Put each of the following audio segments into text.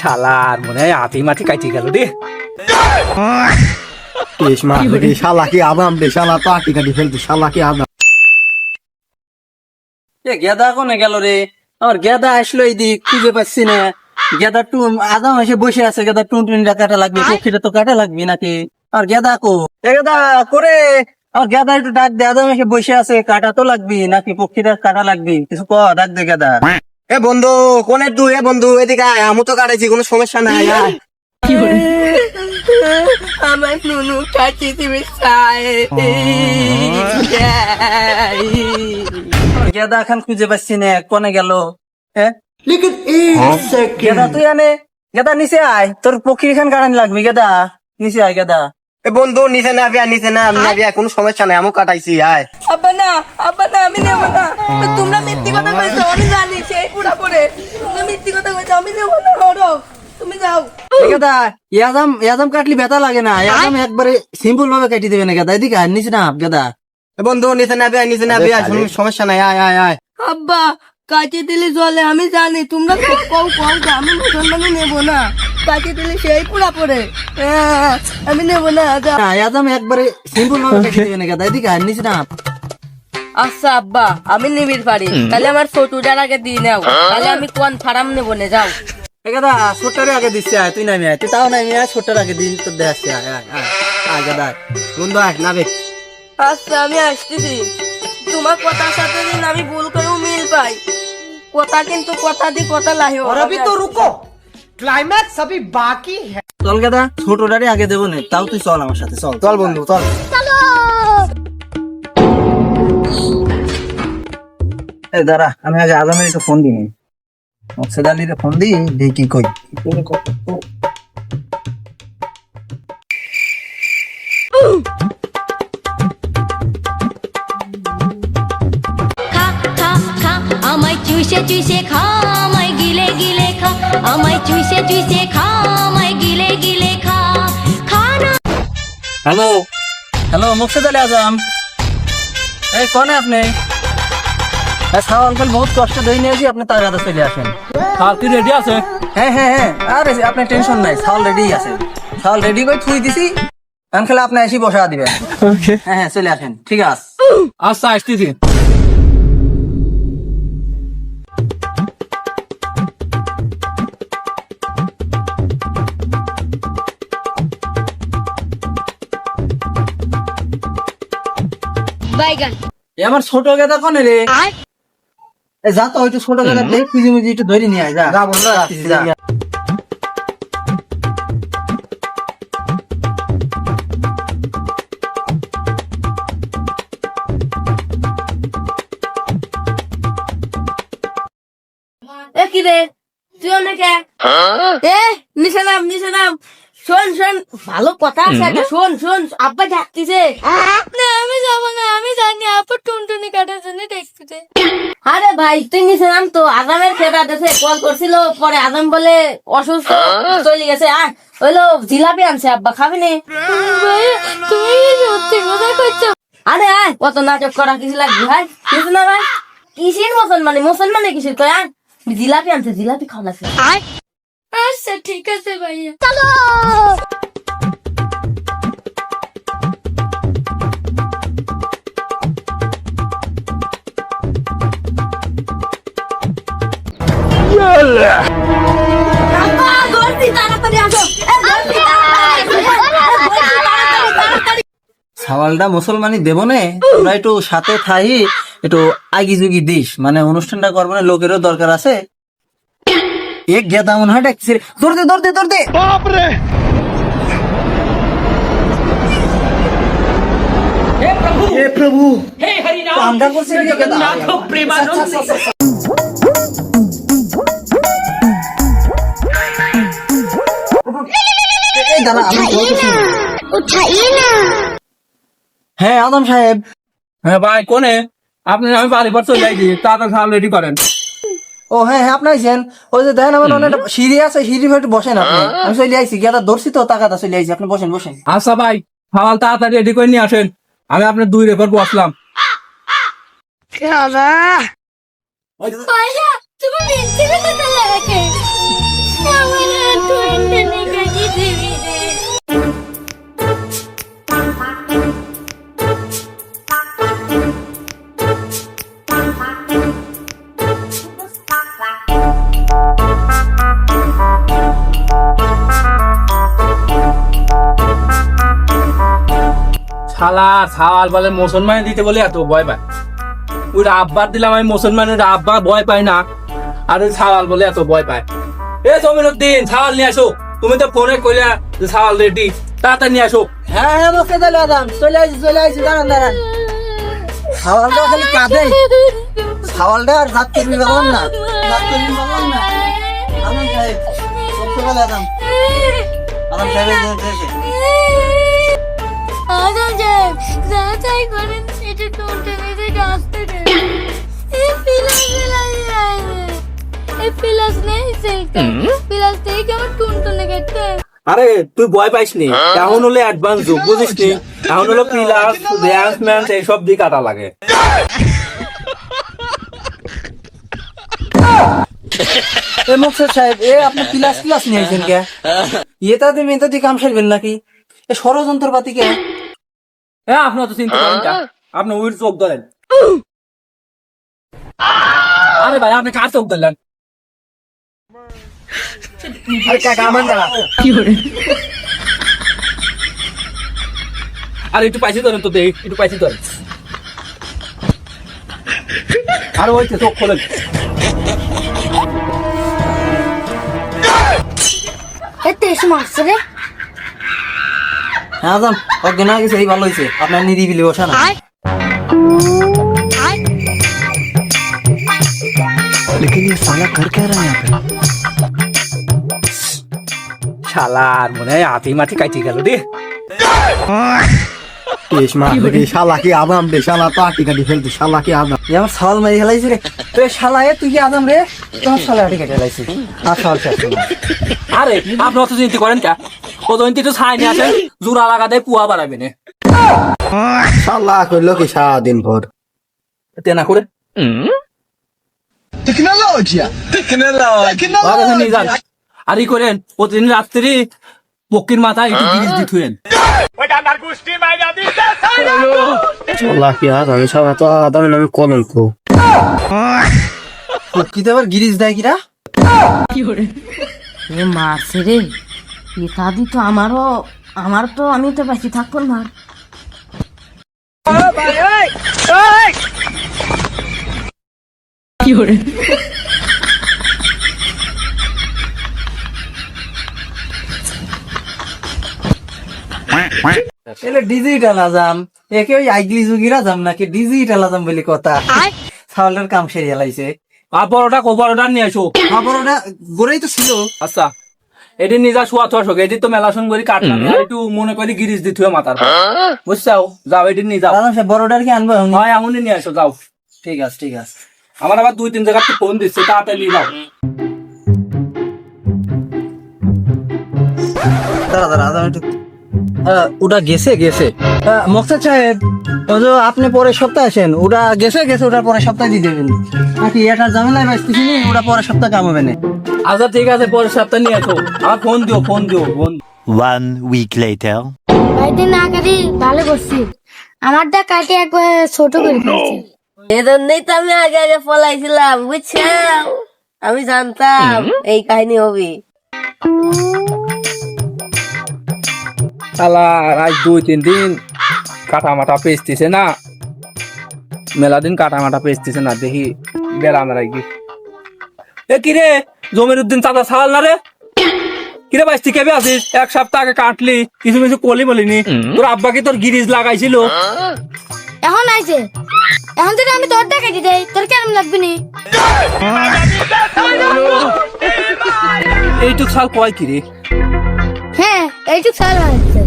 শালার মনে হয় মাটি কাটি গেল রে। শালা কি আদাম রে শালা তো আটি কাটি ফেলতে শালা কি আদাম। এ গেদা কোনে গেল রে? আমার গেদা আসলো এইদিক খুঁজে পাচ্ছি না। গেদা আদাম এসে বসে আছে গেদা টুন টুনটা কাটা লাগবে পক্ষীটা তো কাটা লাগবে নাকি? আর গেদা কো গেদা করে আর গেদা একটু ডাক দে আদাম এসে বসে আছে কাটা তো লাগবে নাকি পক্ষীটা কাটা লাগবি? কিছু ক ডাক দে গেদা। এ বন্ধু কোনে তুই এ বন্ধু এদিকে আয় আমি তো কাটাইছি কোনো সমস্যা নাই আয়। আমার নুনু কাছে তুমি গেদা এখন খুঁজে পাচ্ছি না কোনে গেল? হ্যাঁ? গেদা তুই আনে গেদা নিচে আয় তোর পক্ষী খান কাটানি লাগবে গেদা। নিচে আয় গেদা। বন্ধু নিচে না বিয়া নিচে না আমি না বিয়া কোনো সমস্যা নাই আমি কাটাইছি আয়। আব্বা না আব্বা না আমি নেব না। তোমরা মিথ্যি কথা কইছো আমি জানি সেই পুরা পরে তোমরা মিথ্যি কথা কইছো আমি নেব না হরো তুমি যাও। গেদা ইয়াদাম ইয়াদাম কাটলি ব্যথা লাগে না ইয়াদাম একবারে সিম্পল ভাবে কাটি দেবে না গেদা এদিকে আয় নিচে না গেদা এ বন্ধু নিচে না বিয়া নিচে না বিয়া কোনো সমস্যা নাই আয় আয় আয়। আব্বা কাছে দিলে জলে আমি জানি তোমরা কও কও কও যে আমি মুসলমানই নেব না। কাছে দিলে সেই পুরা পরে আমি নেব না। একবারে সিম্পল ভাবে দেবে না গেদা এদিকে আয় না। আচ্ছা আব্বা আমি নিবির পারি। তাহলে আমার আগে দিয়ে নাও। তাহলে আমি কোন ফার্ম নেব না যাও। আগে দিচ্ছে আয় তুই নামি আয়। তুই তাও নামি আয় ছোট্টার আগে দিন তোর দেখাচ্ছে আয় আয় আয়। আয় গেদা বন্ধু আয় না আচ্ছা আমি আসতেছি। তোমার কথার সাথে আমি ভুল করেও মিল পাই কথা কিন্তু কথা দি কথা লাহি और अभी तो रुको क्लाइमैक्स अभी बाकी है চল গেদা ছোটটারে আগে দেবো না তাও তুই চল আমার সাথে চল চল বন্ধু চল এ দাঁড়া আমি আগে আজমের একটু ফোন দিই মকসেদ আলীর ফোন দিই দেখি কি কই খা আমায় চুষে চুষে খা আমায় গিলে গিলে খা আমায় চুষে চুষে খা আমায় গিলে গিলে খা খা না হ্যালো হ্যালো মুর্শিদ আলী আজম এই কনে আপনি সাউ আঙ্কেল বহুত কষ্ট ধরে নিয়েছি আপনি তার কাছে চলে আসেন সাল কি রেডি আছে হ্যাঁ হ্যাঁ হ্যাঁ আরে আপনি টেনশন নাই সাল রেডি আছে সাল রেডি করে থুই দিছি আঙ্কেল আপনি এসে বসা দিবেন হ্যাঁ হ্যাঁ চলে আসেন ঠিক আছে আচ্ছা আসতেছি বাইগান। এ আমার ছোট গেদা কনে রে? এ যা তো একটু ছোট গেদা দেখ খুঁজি মুজি একটু ধরে নিয়ে আয় যা। যা বন্ধু যা। এ কি রে? তুই অনেকে? এ নিচে নাম নিচে নাম। শোন শোন ভালো কথা আছে একটা শোন শোন আব্বা ডাকতেছে। না আমি যাব না আমি জানি আপু টুনটুনি কাটার জন্য দেখতেছে আরে ভাই তুই নিচে নাম তো আজামের খেপা দেশে কল করছিল পরে আজাম বলে অসুস্থ চলে গেছে আর হইল জিলাপি আনছে আব্বা খাবি নি। তুমি সত্যি কথা কইছো? আরে আয় কত নাটক করা কিছু লাগবে ভাই কিছু না ভাই। কিসের মুসলমানি? মুসলমানে কিসের? কয় আয়। জিলাপি আনছে জিলাপি খাওয়া লাগছে। আচ্ছা ঠিক আছে ভাইয়া। তাড়াতাড়ি। সাওয়ালটা মুসলমানি দেব নে? তোরা একটু সাথে থাই একটু আগি যুগি দিস। মানে অনুষ্ঠানটা করব না লোকেরও দরকার আছে। এক গেদা মনে হয় ডাকছে রে। ধরতে ধরতে ধরতে हे हरिनाम আমরা করছি রে গেদা। नाथ प्रेमानंद এই দাঁড়া, আমি বলতেছি। উঠাইয়ে না হ্যাঁ আদম সাহেব হ্যাঁ ভাই কোনে আপনি আমি বাড়ি পর চলে যাইছি তাড়াতাড়ি খাওয়া রেডি করেন ও হ্যাঁ হ্যাঁ আপনি আইছেন? ওই যে দেখেন আমার অনেক সিঁড়ি আছে সিঁড়ি একটু বসেন আপনি। আমি চলে আইছি গেদা ধরছি তো টাকাটা চলে আইছি। আপনি বসেন বসেন। আচ্ছা ভাই খাওয়াল তাড়াতাড়ি রেডি করে নিয়ে আসেন। আমি আপনার দুই রেফার বসলাম তুমি শালা সাওয়াল বলে মুসলমান দিতে বলে এত ভয় পায়। ওই আব্বার দিলাম আমি মুসলমানের আব্বা ভয় পায় না। আর ওই সাওয়াল বলে এত ভয় পায়। এ জমির উদ্দিন সাওয়াল নিয়ে আসো। তুমি তো ফোনে কইলা যে সাওয়াল রেডি তাড়াতাড়ি নিয়ে আসো। হ্যাঁ হ্যাঁ মুখে চলে আদাম চলে আসি চলে আসি, দাঁড়ান দাঁড়ান। সাওয়ালটা খালি কাঁদে। সাওয়ালটা আর জাত করবি না জাত করবি বললাম না আদাম সাহেব চলে আদাম আদাম সাহেব। আদম সাহেব করেন আসতে এই পিলাস পিলাস এই পিলাস নেই সেইটা পিলাস থেকে আমার টুনটুনে কেটে আরে তুই ভয় পাইস নি? এখন হলে অ্যাডভান্স যুগ বুঝিস নি? এখন হলো প্রিলাস ড্যান্স ম্যান্স এইসব দিয়ে কাটা লাগে। এ মুখসের সাহেব এ আপনি পিলাস পিলাস নিয়েছেন কে? মেয়েটা দিয়ে কাম সারবেন নাকি? এ ষড়যন্ত্র পাতি কে? হ্যাঁ আপনার তো চিন্তা করেন না। আপনি ওই চোখ ধরেন। আরে ভাই আপনি কার চোখ ধরলেন? আরে কাকা আমার দাঁড়া আর একটু পাইছি ধরেন তো দেখ একটু পাইছি ধরেন। আর ওই তো চোখ খোলেন। এতে এসে মারছে রে। আদাম অজ্ঞান হয়ে গেছে এই ভালো হয়েছে আপনার নিরিবিলি বসা না শালার মনে হয় হাতি মাটি কাটি গেল রে দেখি শালা কি আদাম রে? শালা তো আটি কাটি ফেলতে শালা কি আদাম? এ আমার সাওয়াল মারি হেলাইছি রে। তো শালা এ তুই কি আদাম রে? তোমার শালা আটি কেটে হেলাইছি আরে আপনি অত চিন্তা করেন কা? ও জয়ন্তী তো ছাই নিয়ে আসেন জোড়া লাগাতে কুয়া বাড়াবে না। শালা করল কি সারাদিন ভর। তেনা করে আর ই করেন প্রতিদিন রাত্রি পক্ষীর মাথায় একটু জিনিস দিয়ে থুয়েন। শালা কি আদাম শালা তো আদাম আমি কলঙ্ক আবার দেয় কিরা মারছে রে দাদি তো আমারও আমার তো আমি তো বেশি থাকব না। এলে ডিজিটাল আজাম একে ওই আইগলি যুগির আজাম নাকি ডিজিটাল আজাম বলে কথা। সাওয়ালের কাম সেরে হেলাইছে আর বড়টা কো বড়টা নিয়ে আসো ওটা গড়েই তো ছিল। আচ্ছা। এটি নিজা শোয়া থোয়া শোক এটি তো মেলা সঙ্গ করি কাটলাম একটু মনে করি গিরিজ দিতে হবে মাথার। বুঝছাও যাও এটি নিয়ে যাও বড়টার কি আনব হয় এমনই নিয়ে আসো যাও। ঠিক আছে ঠিক আছে। আমার আবার দুই তিন জায়গা ফোন দিচ্ছে তাড়াতাড়ি যাও। দাঁড়া দাঁড়া আদাম একটু। ওটা গেছে গেছে। মকসাদ সাহেব আপনি পরের সপ্তাহে আসেন ওটা গেছে গেছে ওটা পরের সপ্তাহে দিয়ে দেবেন। নাকি এটা ঝামেলায় বাঁচতেছি ওটা পরের সপ্তাহে কাম হবে না। আচ্ছা ঠিক আছে পরের সপ্তাহে নিয়ে আসো। আমার ফোন দিও ফোন দিও ফোন One week later. বাড়িতে না কাটি ভালো করছি। আমারটা কাটে একবার ছোট করে ফেলছি। এজন্যই তো আমি আগে আগে পলাইছিলাম বুঝছ আমি জানতাম এই কাহিনী হবে। শালা আজ দুই তিন দিন কাটা মাটা পেস্তিছে না। মেলা দিন কাটা মাটা পেস্তিছে না দেখি বেড়াম রাখি এ কিরে জমির উদ্দিন চাঁদা ছাড়াল না রে? কিরে বাইশ কেবে আছিস এক সপ্তাহ আগে কাটলি কিছু কিছু কলি বলিনি। তোর আব্বা কি তোর গিরিজ লাগাইছিল? এখন আইছে। এখন থেকে আমি তোরটা কেটে দেই তোর কেমন লাগবে নি? এইটুক সাল কয় কিরে? হ্যাঁ এইটুক সাল হয়েছে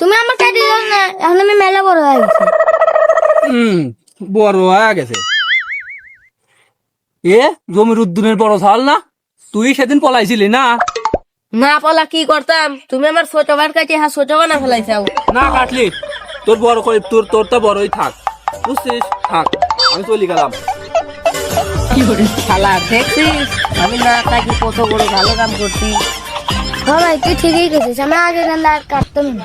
তুমি আমার কেটে দাও না এখন আমি মেলা বড় হয়ে গেছি। হম বড় হয়ে গেছে। এ জমির উদ্দিনের বড় ছাল না? তুই সেদিন পলাইছিলি না? না পলা কি করতাম? তুমি আমার ছোট ভাইয়ের কাছে হ্যাঁ ছোট বানা ফেলাইছাও। না কাটলি তোর বড় করে তোর তোর তো বড়ই থাক। বুঝছিস? থাক আমি চলে গেলাম। শালা দেখছিস? আমি না থাকি কত বড় ভালো কাম করছি। হ্যাঁ ভাই তুই ঠিকই গেছিস আমি আগে গান কাটতাম না।